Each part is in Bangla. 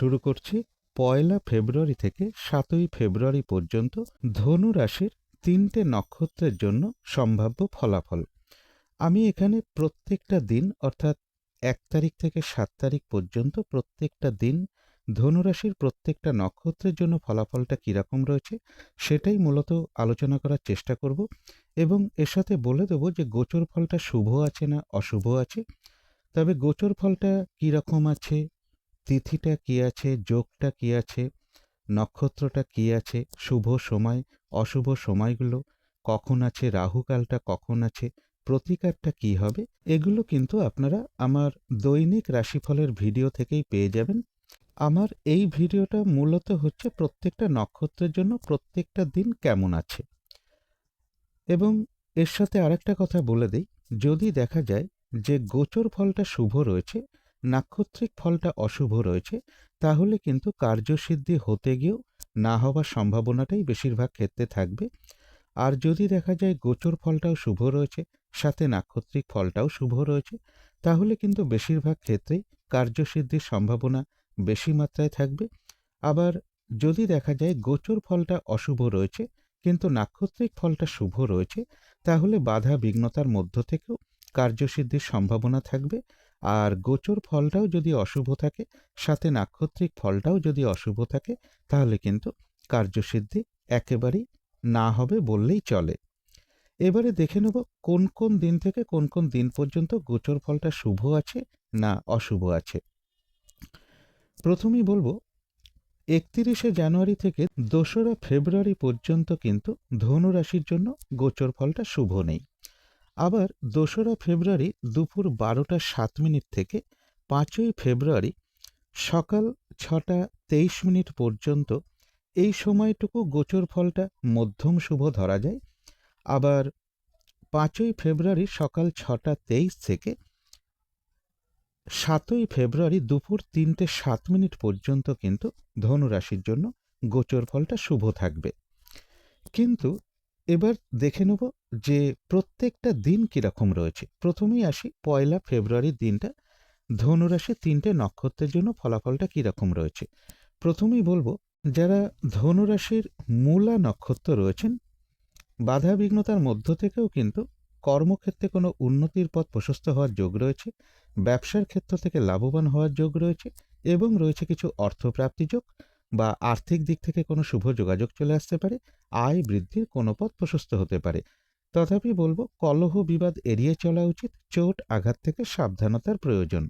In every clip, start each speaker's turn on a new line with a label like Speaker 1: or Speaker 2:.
Speaker 1: শুরু করছি পয়লা ফেব্রুয়ারি থেকে সাতই ফেব্রুয়ারি পর্যন্ত ধনু রাশির তিনটে নক্ষত্রের জন্য সম্ভাব্য ফলাফল। আমি এখানে প্রত্যেকটা দিন, অর্থাৎ এক তারিখ থেকে সাত তারিখ পর্যন্ত প্রত্যেকটা দিন ধনুরাশির প্রত্যেকটা নক্ষত্রের জন্য ফলাফলটা কীরকম রয়েছে সেটাই মূলত আলোচনা করার চেষ্টা করব এবং এর সাথে বলে দেবো যে গোচর ফলটা শুভ আছে না অশুভ আছে। তবে গোচর ফলটা কীরকম আছে তিথিটা কী আছে, যোগটা কী আছে, নক্ষত্রটা কী আছে, শুভ সময়, অশুভ সময়গুলো কখন আছে, রাহুকালটা কখন আছে, প্রতিকারটা কী হবে, এগুলো কিন্তু আপনারা আমার দৈনিক রাশিফলের ভিডিও থেকেই পেয়ে যাবেন। আমার এই ভিডিওটা মূলত হচ্ছে প্রত্যেকটা নক্ষত্রের জন্য প্রত্যেকটা দিন কেমন আছে। এবং এর সাথে আরেকটা কথা বলে দিই, যদি দেখা যায় যে গোচর ফলটা শুভ রয়েছে নাক্ষত্রিক ফলটা অশুভ রয়েছে, তাহলে কিন্তু কার্যসিদ্ধি হতে গিয়েও না হওয়ার সম্ভাবনাটাই বেশিরভাগ ক্ষেত্রে থাকবে। আর যদি দেখা যায় গোচর ফলটাও শুভ রয়েছে, সাথে নাক্ষত্রিক ফলটাও শুভ রয়েছে, তাহলে কিন্তু বেশিরভাগ ক্ষেত্রেই কার্যসিদ্ধির সম্ভাবনা বেশি মাত্রায় থাকবে। আবার যদি দেখা যায় গোচর ফলটা অশুভ রয়েছে, কিন্তু নাক্ষত্রিক ফলটা শুভ রয়েছে, তাহলে বাধা বিঘ্নতার মধ্য থেকেও কার্যসিদ্ধির সম্ভাবনা থাকবে। আর গোচর ফলটাও যদি অশুভ থাকে, সাথে নাক্ষত্রিক ফলটাও যদি অশুভ থাকে, তাহলে কিন্তু কার্যসিদ্ধি একেবারেই না হবে বললেই চলে। এবারে দেখে নেব কোন কোন দিন থেকে কোন কোন দিন পর্যন্ত গোচর ফলটা শুভ আছে না অশুভ আছে। প্রথমেই বলব, একত্রিশে জানুয়ারি থেকে দোসরা ফেব্রুয়ারি পর্যন্ত কিন্তু ধনু রাশির জন্য গোচর ফলটা শুভ নেই। আবার দোসরা ফেব্রুয়ারি দুপুর বারোটা সাত মিনিট থেকে পাঁচই ফেব্রুয়ারি সকাল ছটা তেইশ মিনিট পর্যন্ত এই সময়টুকু গোচর ফলটা মধ্যম শুভ ধরা যায়। আবার পাঁচই ফেব্রুয়ারি সকাল ছটা তেইশ থেকে সাতই ফেব্রুয়ারি দুপুর তিনটে সাত মিনিট পর্যন্ত কিন্তু ধনুরাশির জন্য গোচর ফলটা শুভ থাকবে। কিন্তু এবার দেখে নেব যে প্রত্যেকটা দিন কীরকম রয়েছে। প্রথমেই আসি, পয়লা ফেব্রুয়ারির দিনটা। ধনুরাশি তিনটে নক্ষত্রের জন্য ফলাফলটা কীরকম রয়েছে? প্রথমেই বলব, যারা ধনুরাশির মূলা নক্ষত্র রয়েছেন বাধা বিঘ্নতার মধ্য থেকেও কিন্তু কর্মক্ষেত্রে কোনো উন্নতির পথ প্রশস্ত হওয়ার যোগ রয়েছে, ব্যবসার ক্ষেত্র থেকে লাভবান হওয়ার যোগ রয়েছে এবং রয়েছে কিছু অর্থপ্রাপ্তি যোগ। বা আর্থিক দিক থেকে কোনো শুভ যোগাযোগ চলে আসতে পারে, আয় বৃদ্ধির কোনো পথ প্রশস্ত হতে পারে। তথাপি বলব, কলহ বিবাদ এড়িয়ে চলা উচিত, চোট আঘাত থেকে সাবধানতার প্রয়োজন।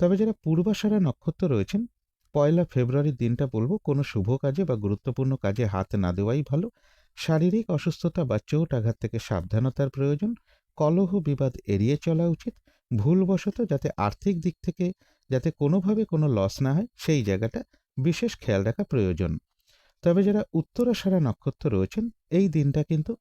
Speaker 1: তবে যারা পূর্বাশারা নক্ষত্র রয়েছেন, পয়লা ফেব্রুয়ারির দিনটা বলব, কোনো শুভ কাজে বা গুরুত্বপূর্ণ কাজে হাত না দেওয়াই ভালো। শারীরিক অসুস্থতা বা চোট আঘাত থেকে সাবধানতার প্রয়োজন। কলহ বিবাদ এড়িয়ে চলা উচিত, ভুলবশত যাতে আর্থিক দিক থেকে, যাতে কোনোভাবে কোনো লস না হয়, সেই জায়গাটা বিশেষ খেয়াল রাখা প্রয়োজন। তবে যারা উত্তরাশারা নক্ষত্র রয়েছেন, এই দিনটা কিন্তু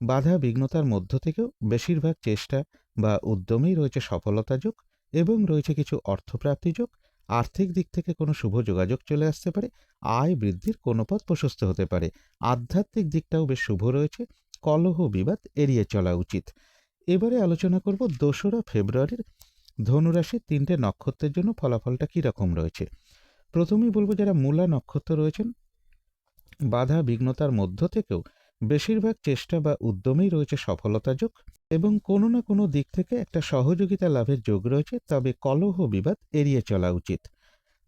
Speaker 1: বাধা বিঘ্নতার মধ্য থেকেও বেশিরভাগ চেষ্টা বা উদ্যমেই রয়েছে সফলতা যোগ এবং রয়েছে কিছু অর্থপ্রাপ্তি যোগ। আর্থিক দিক থেকে কোনো শুভ যোগাযোগ চলে আসতে পারে, আয় বৃদ্ধির কোনো পথ প্রশস্ত হতে পারে। আধ্যাত্মিক দিকটাও বেশ শুভ রয়েছে, কলহ বিবাদ এড়িয়ে চলা উচিত। এবারে আলোচনা করব দোসরা ফেব্রুয়ারির ধনুরাশির তিনটে নক্ষত্রের জন্য ফলাফলটা কী রকম রয়েছে। প্রথমেই বলব যারা মূলা নক্ষত্র রয়েছেন, বাধা বিঘ্নতার মধ্য থেকেও বেশিরভাগ চেষ্টা বা উদ্যমেই রয়েছে সফলতা যোগ এবং কোনো না কোনো দিক থেকে একটা সহযোগিতা লাভের যোগ রয়েছে, তবে কলহ বিবাদ এড়িয়ে চলা উচিত।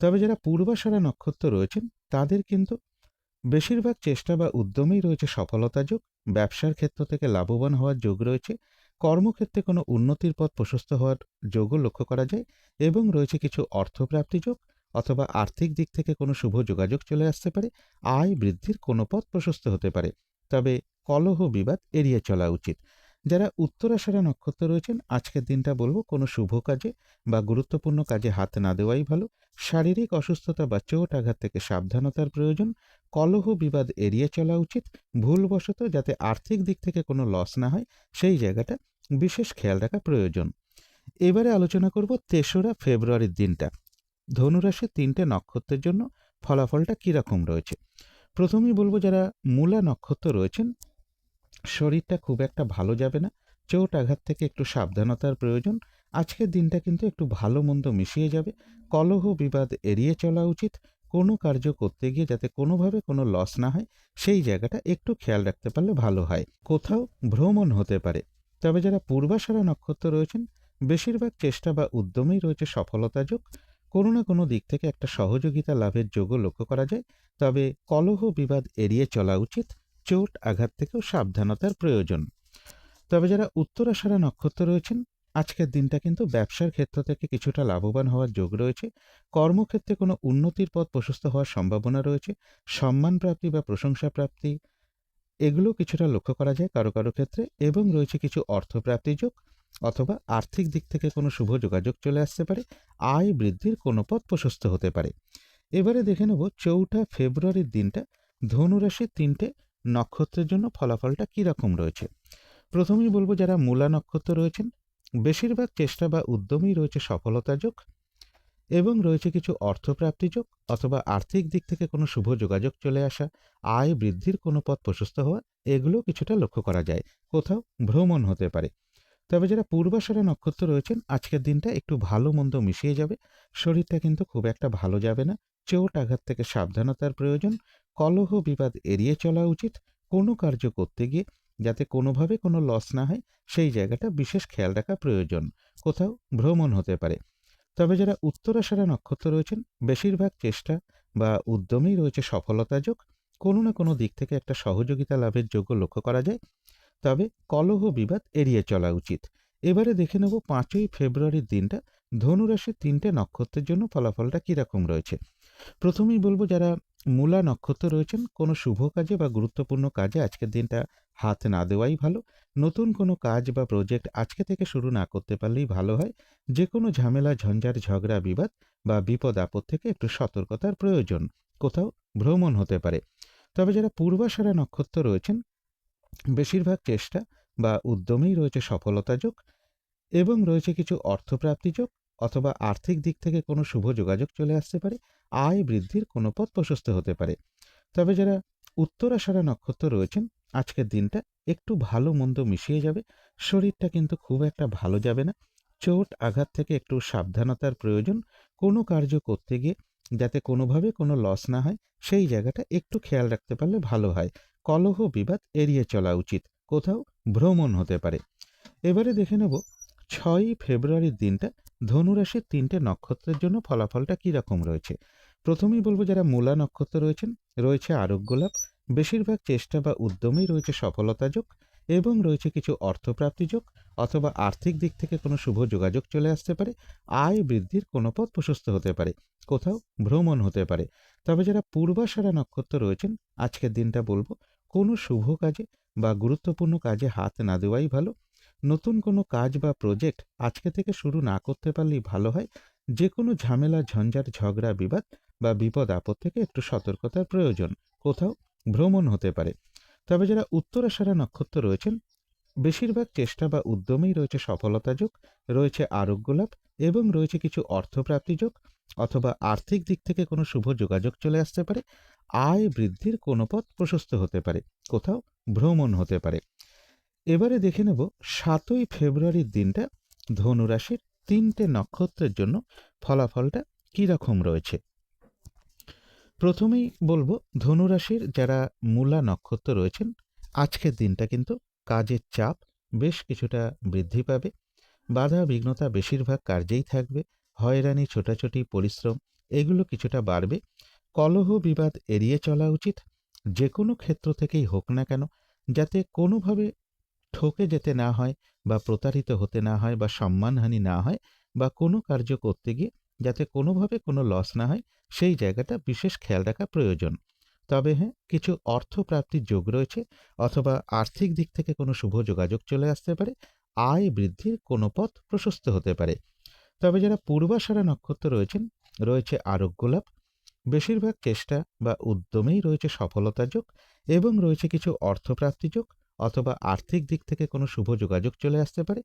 Speaker 1: তবে যারা পূর্বাশারা নক্ষত্র রয়েছেন, তাদের কিন্তু বেশিরভাগ চেষ্টা বা উদ্যমেই রয়েছে সফলতা যোগ, ব্যবসার ক্ষেত্র থেকে লাভবান হওয়ার যোগ রয়েছে, কর্মক্ষেত্রে কোনো উন্নতির পথ প্রশস্ত হওয়ার যোগও লক্ষ্য করা যায় এবং রয়েছে কিছু অর্থপ্রাপ্তি যোগ অথবা আর্থিক দিক থেকে কোনো শুভ যোগাযোগ চলে আসতে পারে, আয় বৃদ্ধির কোনো পথ প্রশস্ত হতে পারে। তবে কলহ বিবাদ এড়িয়ে চলা উচিত। যারা উত্তরাশারা নক্ষত্র রয়েছেন, আজকের দিনটা বলব কোনো শুভ কাজে বা গুরুত্বপূর্ণ কাজে হাত না দেওয়াই ভালো। শারীরিক অসুস্থতা বা চোট আঘাত থেকে সাবধানতার প্রয়োজন। কলহ বিবাদ এড়িয়ে চলা উচিত। ভুলবশত যাতে আর্থিক দিক থেকে কোনো লস না হয়, সেই জায়গাটা বিশেষ খেয়াল রাখা প্রয়োজন। এবারে আলোচনা করব তেসরা ফেব্রুয়ারির দিনটা। ধনুরাশির তিনটে নক্ষত্রের জন্য ফলাফলটা কীরকম রয়েছে? প্রথমেই বলব যারা মূলা নক্ষত্র রয়েছেন, শরীরটা খুব একটা ভালো যাবে না, চোট আঘাত থেকে একটু সাবধানতার প্রয়োজন, আজকের দিনটা কিন্তু একটু ভালো মন্দ মিশিয়ে যাবে, কলহ বিবাদ এড়িয়ে চলা উচিত, কোনো কার্য করতে গিয়ে যাতে কোনোভাবে কোনো লস না হয়, সেই জায়গাটা একটু খেয়াল রাখতে পারলে ভালো হয়। কোথাও ভ্রমণ হতে পারে, তবে যারা পূর্বাশারা নক্ষত্র রয়েছেন, বেশিরভাগ চেষ্টা বা উদ্যমেই রয়েছে সফলতা যোগ কোনো না কোনো দিক থেকে একটা সহযোগিতা লাভের যোগও লক্ষ্য করা যায়, তবে কলহ বিবাদ এড়িয়ে চলা উচিত, চোট আঘাত থেকেও সাবধানতার প্রয়োজন। তবে যারা উত্তরাশারা নক্ষত্র রয়েছেন, আজকের দিনটা কিন্তু ব্যবসার ক্ষেত্র থেকে কিছুটা লাভবান হওয়ার যোগ রয়েছে। কর্মক্ষেত্রে কোনো উন্নতির পথ প্রশস্ত হওয়ার সম্ভাবনা রয়েছে। সম্মান প্রাপ্তি বা প্রশংসা প্রাপ্তি, এগুলো কিছুটা লক্ষ্য করা যায় কারও কারও ক্ষেত্রে, এবং রয়েছে কিছু অর্থপ্রাপ্তি যোগ। অথবা আর্থিক দিক থেকে কোনো শুভ যোগাযোগ চলে আসতে পারে, আয় বৃদ্ধির কোনো পথ প্রশস্ত হতে পারে। এবারে দেখে নেব চৌঠা ফেব্রুয়ারির দিনটা, ধনুরাশির তিনটে নক্ষত্রের জন্য ফলাফলটা কীরকম রয়েছে? প্রথমেই বলব যারা মূলা নক্ষত্র রয়েছেন, বেশিরভাগ চেষ্টা বা উদ্যমেই রয়েছে সফলতা যোগ এবং রয়েছে কিছু অর্থপ্রাপ্তি যোগ অথবা আর্থিক দিক থেকে কোনো শুভ যোগাযোগ চলে আসা, আয় বৃদ্ধির কোনো পথ প্রশস্ত হওয়া, এগুলো কিছুটা লক্ষ্য করা যায়। কোথাও ভ্রমণ হতে পারে। তবে যারা পূর্বাশারা নক্ষত্র রয়েছেন, আজকের দিনটা একটু ভালো মন্দ মিশিয়ে যাবে। শরীরটা কিন্তু খুব একটা ভালো যাবে না। চোট আঘাত থেকে সাবধানতার প্রয়োজন। কলহ বিবাদ এড়িয়ে চলা উচিত। কোনো কার্য করতে গিয়ে যাতে কোনোভাবে কোনো লস না হয়, সেই জায়গাটা বিশেষ খেয়াল রাখা প্রয়োজন। কোথাও ভ্রমণ হতে পারে। তবে যারা উত্তরাশারা নক্ষত্র রয়েছেন, বেশিরভাগ চেষ্টা বা উদ্যমেই রয়েছে সফলতা যোগ। কোনো না কোনো দিক থেকে একটা সহযোগিতা লাভের যোগ্য লক্ষ্য করা যায়। তবে কলহ বিবাদ এড়িয়ে চলা উচিত। এবারে দেখে নেব পাঁচই ফেব্রুয়ারির দিনটা, ধনুরাশির তিনটে নক্ষত্রের জন্য ফলাফলটা কীরকম রয়েছে। প্রথমেই বলব যারা মূলা নক্ষত্র রয়েছেন, কোনো শুভ কাজে বা গুরুত্বপূর্ণ কাজে আজকের দিনটা হাত না দেওয়াই ভালো। নতুন কোনো কাজ বা প্রজেক্ট আজকে থেকে শুরু না করতে পারলেই ভালো হয়। যে কোনো ঝামেলা, ঝঞ্ঝাট, ঝগড়া, বিবাদ বা বিপদ আপদ থেকে একটু সতর্কতার প্রয়োজন। কোথাও ভ্রমণ হতে পারে। তবে যারা পূর্বাশারা নক্ষত্র রয়েছেন বেশিরভাগ চেষ্টা বা উদ্যমেই রয়েছে সফলতা যোগ এবং রয়েছে কিছু অর্থপ্রাপ্তি যোগ অথবা আর্থিক দিক থেকে কোনো শুভ যোগাযোগ চলে আসতে পারে, আয় বৃদ্ধির কোনো পথ প্রশস্ত হতে পারে। তবে যারা উত্তরাশারা নক্ষত্র রয়েছেন, আজকের দিনটা একটু ভালো মন্দ মিশিয়ে যাবে, শরীরটা কিন্তু খুব একটা ভালো যাবে না। চোট আঘাত থেকে একটু সাবধানতার প্রয়োজন, কোনো কার্য করতে গিয়ে যাতে কোনোভাবে কোনো লস না হয়, সেই জায়গাটা একটু খেয়াল রাখতে পারলে ভালো হয়। কলহ বিবাদ এড়িয়ে চলা উচিত। কোথাও ভ্রমণ হতে পারে। এবারে দেখে নেব, ছয়ই ফেব্রুয়ারির দিনটা ধনুরাশির তিনটে নক্ষত্রের জন্য ফলাফলটা কীরকম রয়েছে। প্রথমেই বলব, যারা মূলা নক্ষত্র রয়েছেন, রয়েছে আরোগ্য লাভ বেশিরভাগ চেষ্টা বা উদ্যমেই রয়েছে সফলতা যোগ এবং রয়েছে কিছু অর্থপ্রাপ্তি যোগ অথবা আর্থিক দিক থেকে কোনো শুভ যোগাযোগ চলে আসতে পারে, আয় বৃদ্ধির কোনো পথ প্রশস্ত হতে পারে, কোথাও ভ্রমণ হতে পারে। তবে যারা পূর্বাশারা নক্ষত্র রয়েছেন, আজকের দিনটা বলব কোনো শুভ কাজে বা গুরুত্বপূর্ণ কাজে হাত না দেওয়াই ভালো। নতুন কোনো কাজ বা প্রজেক্ট আজকে থেকে শুরু না করতে পারলেই ভালো হয়। যে কোনো ঝামেলা, ঝঞ্ঝাট, ঝগড়া, বিবাদ বা বিপদ আপদ থেকে একটু সতর্কতার প্রয়োজন। কোথাও ভ্রমণ হতে পারে। তবে যারা উত্তরাশারা নক্ষত্র রয়েছেন বেশিরভাগ চেষ্টা বা উদ্যমেই রয়েছে সফলতা যোগ, রয়েছে আরোগ্য লাভ এবং রয়েছে কিছু অর্থপ্রাপ্তি যোগ অথবা আর্থিক দিক থেকে কোনো শুভ যোগাযোগ চলে আসতে পারে, আয় বৃদ্ধির কোনো পথ প্রশস্ত হতে পারে, কোথাও ভ্রমণ হতে পারে। এবারে দেখে নেব সাতই ফেব্রুয়ারির দিনটা, ধনুরাশির তিনটে নক্ষত্রের জন্য ফলাফলটা কী রকম রয়েছে। প্রথমেই বলব ধনুরাশির যারা মূলা নক্ষত্র রয়েছেন, আজকের দিনটা কিন্তু কাজের চাপ বেশ কিছুটা বৃদ্ধি পাবে। বাধা, বিঘ্নতা বেশিরভাগ কার্যেই থাকবে। হয়রানি, ছোটাছুটি, পরিশ্রম এগুলো কিছুটা বাড়বে। কলহ, বিবাদ এড়িয়ে চলা উচিত। যে কোনো ক্ষেত্র থেকেই হোক না কেন, যাতে কোনোভাবে ঠকে যেতে না হয় বা প্রতারিত হতে না হয় বা সম্মানহানি না হয় বা কোনো কার্য করতে গিয়ে যাতে কোনোভাবে কোনো লস না হয়, সেই জায়গাটা বিশেষ খেয়াল রাখা প্রয়োজন। তবে হ্যাঁ কিছু অর্থ প্রাপ্তির যোগ রয়েছে অথবা আর্থিক দিক থেকে কোনো শুভ যোগাযোগ চলে আসতে পারে, আয় বৃদ্ধির কোনো পথ প্রশস্ত হতে পারে। তবে যারা পূর্বাশারা নক্ষত্র রয়েছেন, রয়েছে আরোগ্য লাভ, বেশিরভাগ চেষ্টা বা উদ্যমেই রয়েছে সফলতা যোগ এবং রয়েছে কিছু অর্থপ্রাপ্তি যোগ অথবা আর্থিক দিক থেকে কোনো শুভ যোগাযোগ চলে আসতে পারে,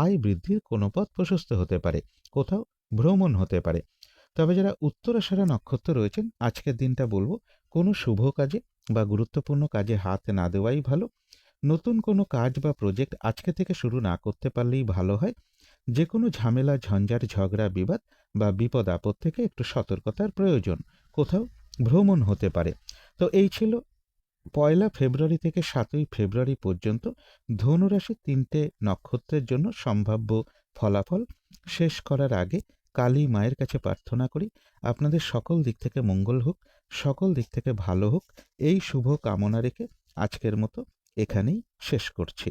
Speaker 1: আয় বৃদ্ধির কোনো পথ প্রশস্ত হতে পারে, কোথাও ভ্রমণ হতে পারে। তবে যারা উত্তরাশারা নক্ষত্র রয়েছেন, আজকের দিনটা বলব কোনো শুভ কাজে বা গুরুত্বপূর্ণ কাজে হাত না দেওয়াই ভালো। নতুন কোনো কাজ বা প্রজেক্ট আজকে থেকে শুরু না করতে পারলেই ভালো হয়। যে কোনো ঝামেলা, ঝঞ্ঝাট, ঝগড়া, বিবাদ বা বিপদ আপদ থেকে একটু সতর্কতার প্রয়োজন। কোথাও ভ্রমণ হতে পারে। তো এই ছিল পয়লা ফেব্রুয়ারি থেকে সাতই ফেব্রুয়ারি পর্যন্ত ধনুরাশির তিনটে নক্ষত্রের জন্য সম্ভাব্য ফলাফল। শেষ করার আগে কালী মায়ের কাছে প্রার্থনা করি। আপনাদের সকল দিক থেকে মঙ্গল হোক। সকল দিক থেকে ভালো হোক এই শুভ কামনা রেখে আজকের মতো এখানেই শেষ করছি।